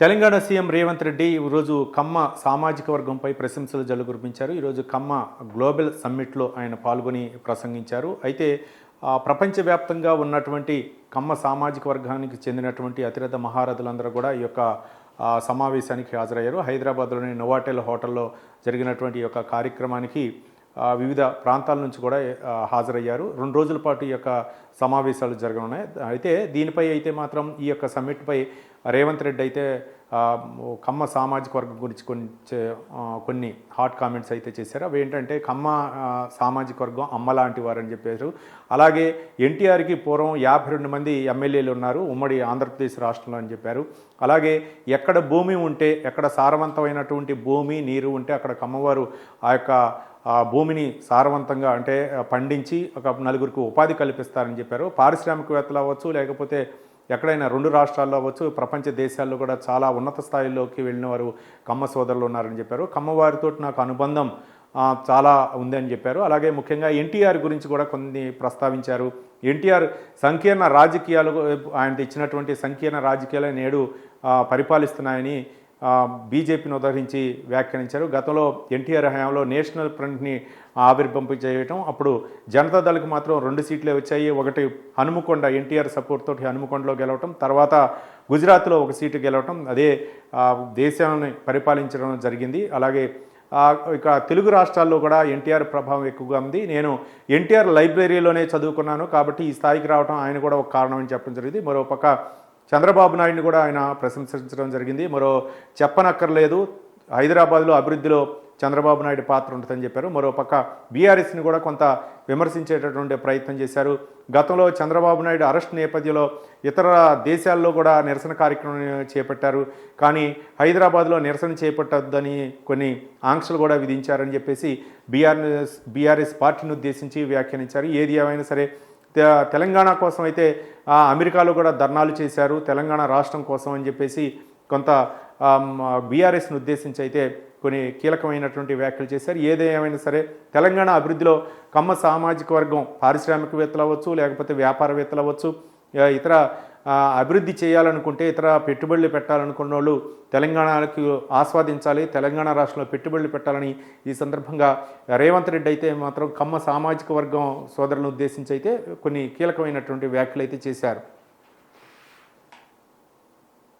Telangana CM Revanth Reddy ఈరోజు కమ్మ సామాజిక వర్గంపై ప్రశంసలు జలుగురిపించారు. ఈరోజు కమ్మ గ్లోబల్ సమ్మిట్లో ఆయన పాల్గొని ప్రసంగించారు. అయితే ప్రపంచవ్యాప్తంగా ఉన్నటువంటి కమ్మ సామాజిక వర్గానికి చెందినటువంటి అతిరథ మహారథులందరూ కూడా ఈ యొక్క సమావేశానికి హాజరయ్యారు. హైదరాబాద్లోని నోవాటెల్ హోటల్లో జరిగినటువంటి ఈ యొక్క కార్యక్రమానికి వివిధ ప్రాంతాల నుంచి కూడా హాజరయ్యారు. రెండు రోజుల పాటు ఈ యొక్క సమావేశాలు జరగనున్నాయి. అయితే దీనిపై అయితే మాత్రం ఈ యొక్క సమ్మిట్పై రేవంత్ రెడ్డి అయితే కమ్మ సామాజిక వర్గం గురించి కొన్ని చే- కొన్ని హాట్ కామెంట్స్ అయితే చేశారు. అవి ఏంటంటే కమ్మ సామాజిక వర్గం అమ్మ లాంటి వారు అని చెప్పారు అలాగే ఎన్టీఆర్కి పూర్వం యాభై రెండు మంది ఎమ్మెల్యేలు ఉన్నారు. ఉమ్మడి ఆంధ్రప్రదేశ్ రాష్ట్రంలో అని చెప్పారు. అలాగే ఎక్కడ భూమి ఉంటే ఎక్కడ సారవంతమైనటువంటి భూమి నీరు ఉంటే అక్కడ కమ్మవారు ఆ యొక్క ఆ భూమిని సారవంతంగా అంటే పండించి ఒక నలుగురికి ఉపాధి కల్పిస్తారని చెప్పారు. పారిశ్రామికవేత్తలు అవ్వచ్చు లేకపోతే ఎక్కడైనా రెండు రాష్ట్రాల్లో అవ్వచ్చు ప్రపంచ దేశాల్లో కూడా చాలా ఉన్నత స్థాయిలోకి వెళ్ళిన వారు కమ్మ సోదరులు ఉన్నారని చెప్పారు. కమ్మవారితో నాకు అనుబంధం చాలా ఉందని చెప్పారు. అలాగే ముఖ్యంగా ఎన్టీఆర్ గురించి కూడా కొన్ని ప్రస్తావించారు. ఎన్టీఆర్ సంకీర్ణ రాజకీయాలు ఆయన తెచ్చినటువంటి సంకీర్ణ రాజకీయాలు నేడు పరిపాలిస్తున్నాయని బీజేపీని ఉదహరించి వ్యాఖ్యానించారు. గతంలో ఎన్టీఆర్ హయాంలో నేషనల్ ఫ్రంట్ని ఆవిర్భంప చేయటం అప్పుడు జనతాదళకు మాత్రం రెండు సీట్లే వచ్చాయి. ఒకటి హనుమకొండ ఎన్టీఆర్ సపోర్ట్ తోటి హనుమకొండలో గెలవటం తర్వాత గుజరాత్లో ఒక సీటు గెలవటం అదే దేశాన్ని పరిపాలించడం జరిగింది. అలాగే ఇక తెలుగు రాష్ట్రాల్లో కూడా ఎన్టీఆర్ ప్రభావం ఎక్కువగా ఉంది. నేను ఎన్టీఆర్ లైబ్రరీలోనే చదువుకున్నాను కాబట్టి ఈ స్థాయికి రావడం ఆయన కూడా ఒక కారణం అని చెప్పడం జరిగింది. మరో పక్క చంద్రబాబు నాయుడిని కూడా ఆయన ప్రశంసించడం జరిగింది. మరో చెప్పనక్కర్లేదు. హైదరాబాద్లో అభివృద్ధిలో చంద్రబాబు నాయుడు పాత్ర ఉంటుందని చెప్పారు. మరో పక్క బీఆర్ఎస్ని కూడా కొంత విమర్శించేటటువంటి ప్రయత్నం చేశారు. గతంలో చంద్రబాబు నాయుడు అరెస్ట్ నేపథ్యంలో ఇతర దేశాల్లో కూడా నిరసన కార్యక్రమం చేపట్టారు. కానీ హైదరాబాద్లో నిరసన చేపట్టద్దని కొన్ని ఆంక్షలు కూడా విధించారని చెప్పేసి బీఆర్ఎస్ బీఆర్ఎస్ పార్టీని ఉద్దేశించి వ్యాఖ్యానించారు. ఏది ఏమైనా సరే తెలంగాణ కోసం అయితే అమెరికాలో కూడా ధర్నాలు చేశారు. తెలంగాణ రాష్ట్రం కోసం అని చెప్పేసి కొంత బీఆర్ఎస్ని ఉద్దేశించి అయితే కొన్ని కీలకమైనటువంటి వ్యాఖ్యలు చేశారు. ఏదేమైనా సరే తెలంగాణ అభివృద్ధిలో కమ్మ సామాజిక వర్గం పారిశ్రామికవేత్తలు అవ్వచ్చు లేకపోతే వ్యాపారవేత్తలు అవ్వచ్చు ఇతర అభివృద్ధి చేయాలనుకుంటే ఇతర పెట్టుబడులు పెట్టాలనుకున్న వాళ్ళు తెలంగాణకు ఆస్వాదించాలి తెలంగాణ రాష్ట్రంలో పెట్టుబడులు పెట్టాలని ఈ సందర్భంగా రేవంత్ రెడ్డి అయితే మాత్రం కమ్మ సామాజిక వర్గం సోదరులను ఉద్దేశించి అయితే కొన్ని కీలకమైనటువంటి వ్యాఖ్యలు అయితే చేశారు.